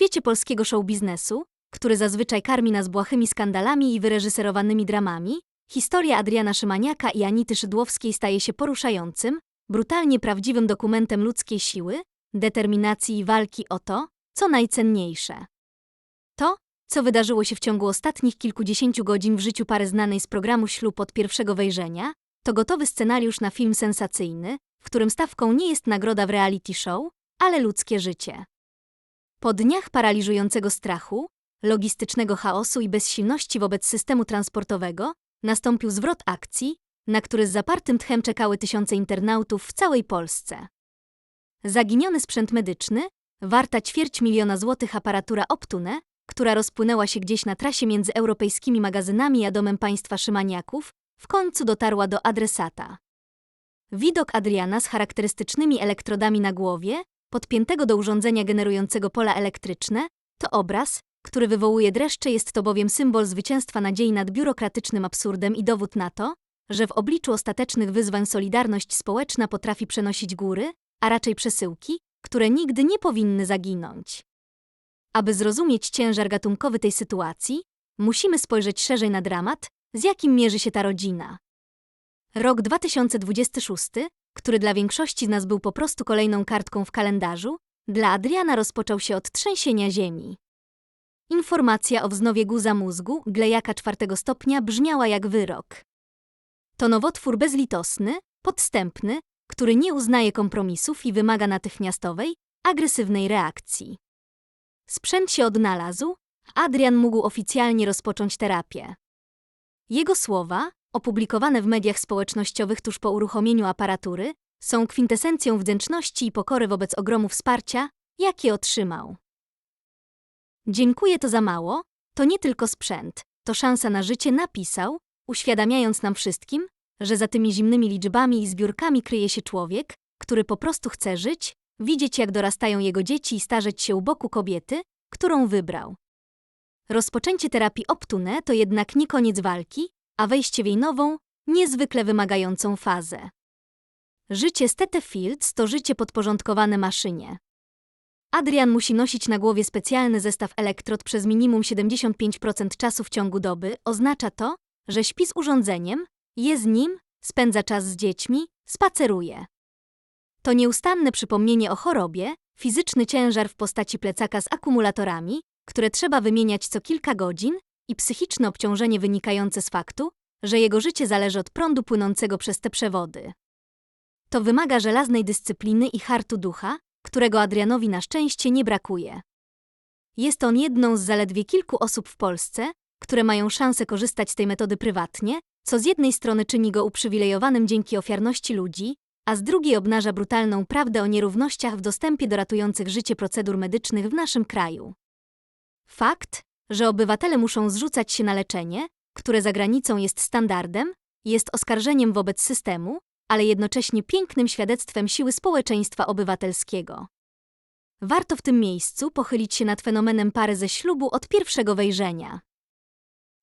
świecie polskiego show biznesu, który zazwyczaj karmi nas błahymi skandalami i wyreżyserowanymi dramami, historia Adriana Szymaniaka i Anity Szydłowskiej staje się poruszającym, brutalnie prawdziwym dokumentem ludzkiej siły, determinacji i walki o to, co najcenniejsze. To, co wydarzyło się w ciągu ostatnich kilkudziesięciu godzin w życiu pary znanej z programu Ślub od pierwszego wejrzenia, to gotowy scenariusz na film sensacyjny, w którym stawką nie jest nagroda w reality show, ale ludzkie życie. Po dniach paraliżującego strachu, logistycznego chaosu i bezsilności wobec systemu transportowego, nastąpił zwrot akcji, na który z zapartym tchem czekały tysiące internautów w całej Polsce. Zaginiony sprzęt medyczny, warta ćwierć miliona złotych aparatura Optune, która rozpłynęła się gdzieś na trasie między europejskimi magazynami a domem państwa Szymaniaków, w końcu dotarła do adresata. Widok Adriana z charakterystycznymi elektrodami na głowie, podpiętego do urządzenia generującego pola elektryczne, to obraz, który wywołuje dreszcze, jest to bowiem symbol zwycięstwa nadziei nad biurokratycznym absurdem i dowód na to, że w obliczu ostatecznych wyzwań solidarność społeczna potrafi przenosić góry, a raczej przesyłki, które nigdy nie powinny zaginąć. Aby zrozumieć ciężar gatunkowy tej sytuacji, musimy spojrzeć szerzej na dramat, z jakim mierzy się ta rodzina. Rok 2026, który dla większości z nas był po prostu kolejną kartką w kalendarzu, dla Adriana rozpoczął się od trzęsienia ziemi. Informacja o wznowie guza mózgu, glejaka czwartego stopnia brzmiała jak wyrok. To nowotwór bezlitosny, podstępny, który nie uznaje kompromisów i wymaga natychmiastowej, agresywnej reakcji. Sprzęt się odnalazł, Adrian mógł oficjalnie rozpocząć terapię. Jego słowa, opublikowane w mediach społecznościowych tuż po uruchomieniu aparatury, są kwintesencją wdzięczności i pokory wobec ogromu wsparcia, jakie otrzymał. Dziękuję to za mało, to nie tylko sprzęt, to szansa na życie napisał, uświadamiając nam wszystkim, że za tymi zimnymi liczbami i zbiórkami kryje się człowiek, który po prostu chce żyć, widzieć jak dorastają jego dzieci i starzeć się u boku kobiety, którą wybrał. Rozpoczęcie terapii Optune to jednak nie koniec walki, a wejście w jej nową, niezwykle wymagającą fazę. Życie Stete Fields to życie podporządkowane maszynie. Adrian musi nosić na głowie specjalny zestaw elektrod przez minimum 75% czasu w ciągu doby. Oznacza to, że śpi z urządzeniem, je z nim, spędza czas z dziećmi, spaceruje. To nieustanne przypomnienie o chorobie, fizyczny ciężar w postaci plecaka z akumulatorami, które trzeba wymieniać co kilka godzin, i psychiczne obciążenie wynikające z faktu, że jego życie zależy od prądu płynącego przez te przewody. To wymaga żelaznej dyscypliny i hartu ducha, którego Adrianowi na szczęście nie brakuje. Jest on jedną z zaledwie kilku osób w Polsce, które mają szansę korzystać z tej metody prywatnie, co z jednej strony czyni go uprzywilejowanym dzięki ofiarności ludzi, a z drugiej obnaża brutalną prawdę o nierównościach w dostępie do ratujących życie procedur medycznych w naszym kraju. Fakt, że obywatele muszą zrzucać się na leczenie, które za granicą jest standardem, jest oskarżeniem wobec systemu, ale jednocześnie pięknym świadectwem siły społeczeństwa obywatelskiego. Warto w tym miejscu pochylić się nad fenomenem pary ze ślubu od pierwszego wejrzenia.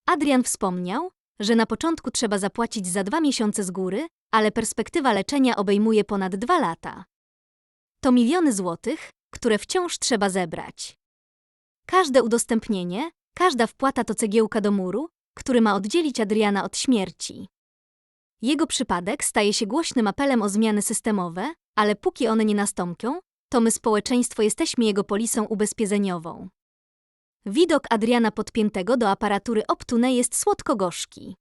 Adrian wspomniał, że na początku trzeba zapłacić za dwa miesiące z góry, ale perspektywa leczenia obejmuje ponad dwa lata. To miliony złotych, które wciąż trzeba zebrać. Każde udostępnienie, każda wpłata to cegiełka do muru, który ma oddzielić Adriana od śmierci. Jego przypadek staje się głośnym apelem o zmiany systemowe, ale póki one nie nastąpią, to my społeczeństwo jesteśmy jego polisą ubezpieczeniową. Widok Adriana podpiętego do aparatury Optune jest słodko-gorzki.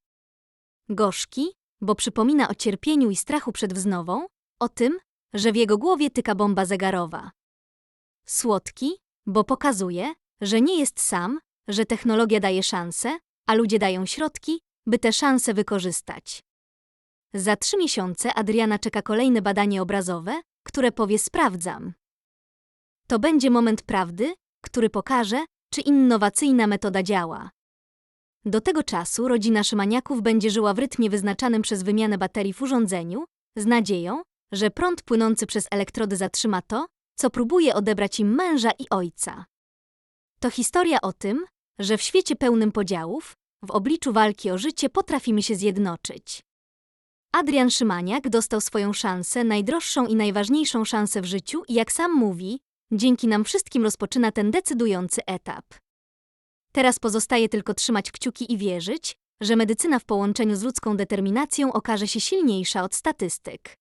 Gorzki, bo przypomina o cierpieniu i strachu przed wznową, o tym, że w jego głowie tyka bomba zegarowa. Słodki, bo pokazuje, że nie jest sam, że technologia daje szanse, a ludzie dają środki, by te szanse wykorzystać. Za trzy miesiące Adriana czeka kolejne badanie obrazowe, które powie sprawdzam. To będzie moment prawdy, który pokaże, czy innowacyjna metoda działa. Do tego czasu rodzina Szymaniaków będzie żyła w rytmie wyznaczanym przez wymianę baterii w urządzeniu, z nadzieją, że prąd płynący przez elektrody zatrzyma to, co próbuje odebrać im męża i ojca. To historia o tym, że w świecie pełnym podziałów, w obliczu walki o życie potrafimy się zjednoczyć. Adrian Szymaniak dostał swoją szansę, najdroższą i najważniejszą szansę w życiu i jak sam mówi, Dzięki nam wszystkim rozpoczyna ten decydujący etap. Teraz pozostaje tylko trzymać kciuki i wierzyć, że medycyna w połączeniu z ludzką determinacją okaże się silniejsza od statystyk.